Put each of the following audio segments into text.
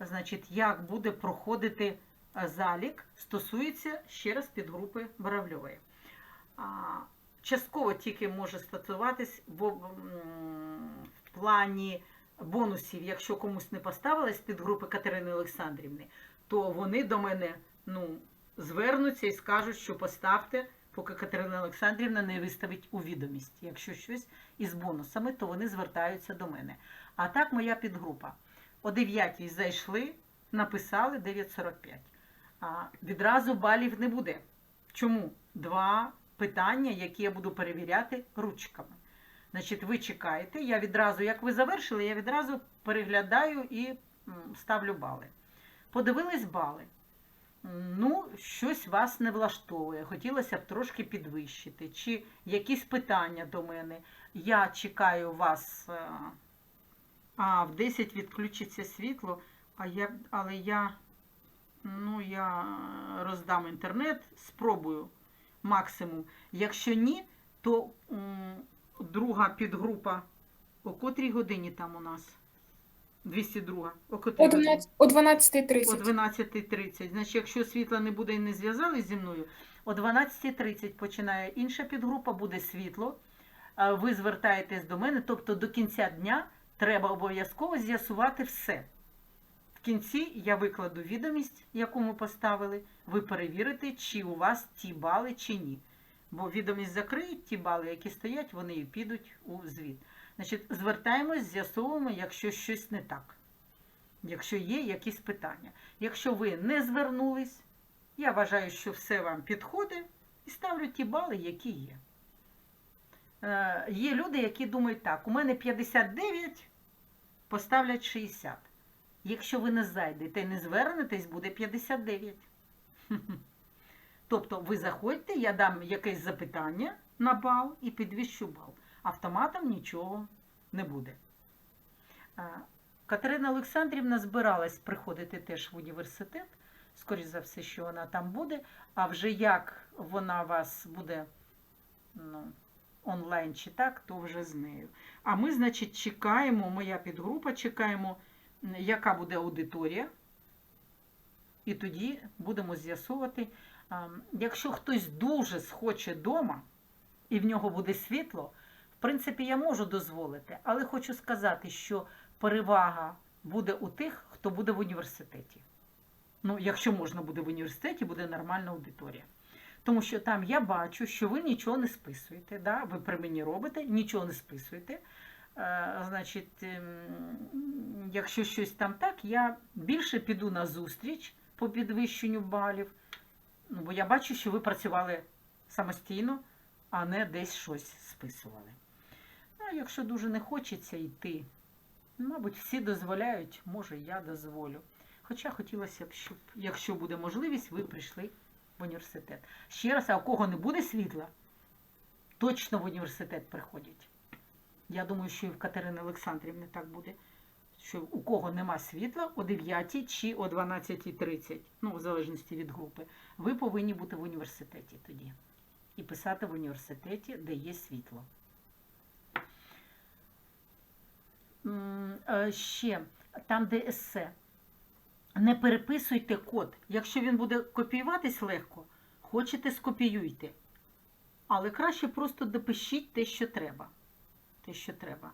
значить, як буде проходити е, залік, стосується ще раз підгрупи Боровльової. Частково тільки може стосуватись в, в плані бонусів, якщо комусь не поставилась підгрупи Катерини Олександрівни, то вони до мене ну, звернуться і скажуть, що поставте, поки Катерина Олександрівна не виставить у відомість. Якщо щось із бонусами, то вони звертаються до мене. А так моя підгрупа. О 9 зайшли, написали 9.45. А відразу балів не буде. Чому? Два питання, які я буду перевіряти ручками. Значить, ви чекаєте, я відразу, як ви завершили, я відразу переглядаю і ставлю бали. Подивились бали. Ну, щось вас не влаштовує. Хотілося б трошки підвищити. Чи якісь питання до мене. Я чекаю вас. А, в 10 відключиться світло, а я, але я, ну, я роздам інтернет, спробую максимум. Якщо ні, то м, друга підгрупа. О котрій годині там у нас? 202. О котрій О годині? 12 о 12.30. О 12.30. Значить, якщо світла не буде і не зв'язались зі мною, о 12.30 починає інша підгрупа, буде світло. Ви звертаєтесь до мене, тобто до кінця дня треба обов'язково з'ясувати все. В кінці я викладу відомість, яку ми поставили. Ви перевірите, чи у вас ті бали, чи ні. Бо відомість закриють ті бали, які стоять, вони і підуть у звіт. Значить, звертаємось, з'ясовуємо, якщо щось не так якщо є якісь питання. Якщо ви не звернулись, я вважаю, що все вам підходить, і ставлю ті бали, які є. Е, є люди, які думають так, у мене 59, поставлять 60. Якщо ви не зайдете і не звернетесь, буде 59. Тобто ви заходьте, я дам якесь запитання на бал і підвищу бал. Автоматом нічого не буде. Катерина Олександрівна збиралась приходити теж в університет. Скоріше за все, що вона там буде. А вже як вона вас буде ну, онлайн чи так, то вже з нею. А ми, значить, чекаємо, моя підгрупа, чекаємо, яка буде аудиторія. І тоді будемо з'ясовувати. Якщо хтось дуже схоче вдома і в нього буде світло, в принципі, я можу дозволити, але хочу сказати, що перевага буде у тих, хто буде в університеті. Ну, якщо можна буде в університеті, буде нормальна аудиторія. Тому що там я бачу, що ви нічого не списуєте. Да? Ви при мені робите, нічого не списуєте. Е, значить, ем, якщо щось там так, я більше піду на зустріч по підвищенню балів. Ну, бо я бачу, що ви працювали самостійно, а не десь щось списували. Ну, а якщо дуже не хочеться йти, Мабуть, всі дозволяють, може, я дозволю. Хоча хотілося б, щоб, якщо буде можливість, ви прийшли в університет. Ще раз, а у кого не буде світла, точно в університет приходять. Я думаю, що і в Катерини Олександрівни так буде. Що у кого нема світла о 9 чи о 12.30, ну, в залежності від групи, ви повинні бути в університеті тоді. І писати в університеті, де є світло. Е, ще там, де есе. Не переписуйте код. Якщо він буде копіюватись легко, хочете скопіюйте. Але краще просто допишіть те, що треба. Те, що треба.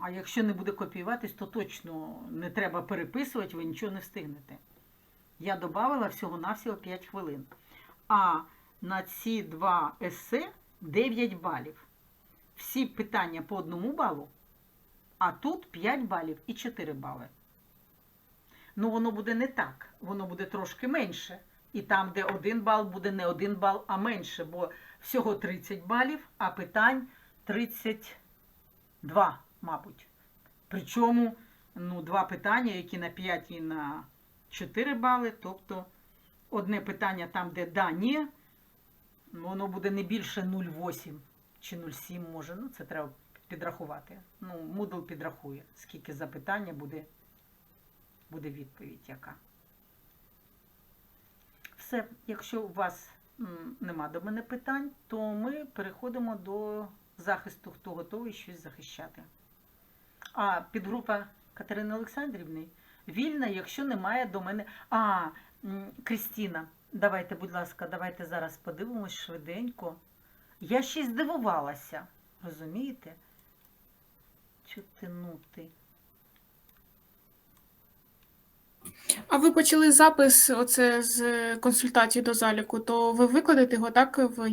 А якщо не буде копіюватись, то точно не треба переписувати, ви нічого не встигнете. Я додавала всього-навсього 5 хвилин. А на ці два есе 9 балів всі питання по одному балу, а тут 5 балів і 4 бали. Ну, воно буде не так, воно буде трошки менше. І там, де один бал, буде не один бал, а менше, бо всього 30 балів, а питань 32, мабуть. Причому ну, два питання, які на 5 і на 4 бали, тобто одне питання там, де да, ні, воно буде не більше 0,8 чи 0,7 може. Ну, це треба підрахувати. Ну, Moodle підрахує, скільки запитання буде, буде відповідь яка. Все, якщо у вас нема до мене питань, то ми переходимо до захисту, хто готовий щось захищати. А підгрупа Катерини Олександрівни? Вільна, якщо немає до мене. А, Крістіна, давайте, будь ласка, давайте зараз подивимось швиденько. Я ще й здивувалася, розумієте? Чутинути. А ви почали запис оце з консультації до заліку, то ви викладете його так в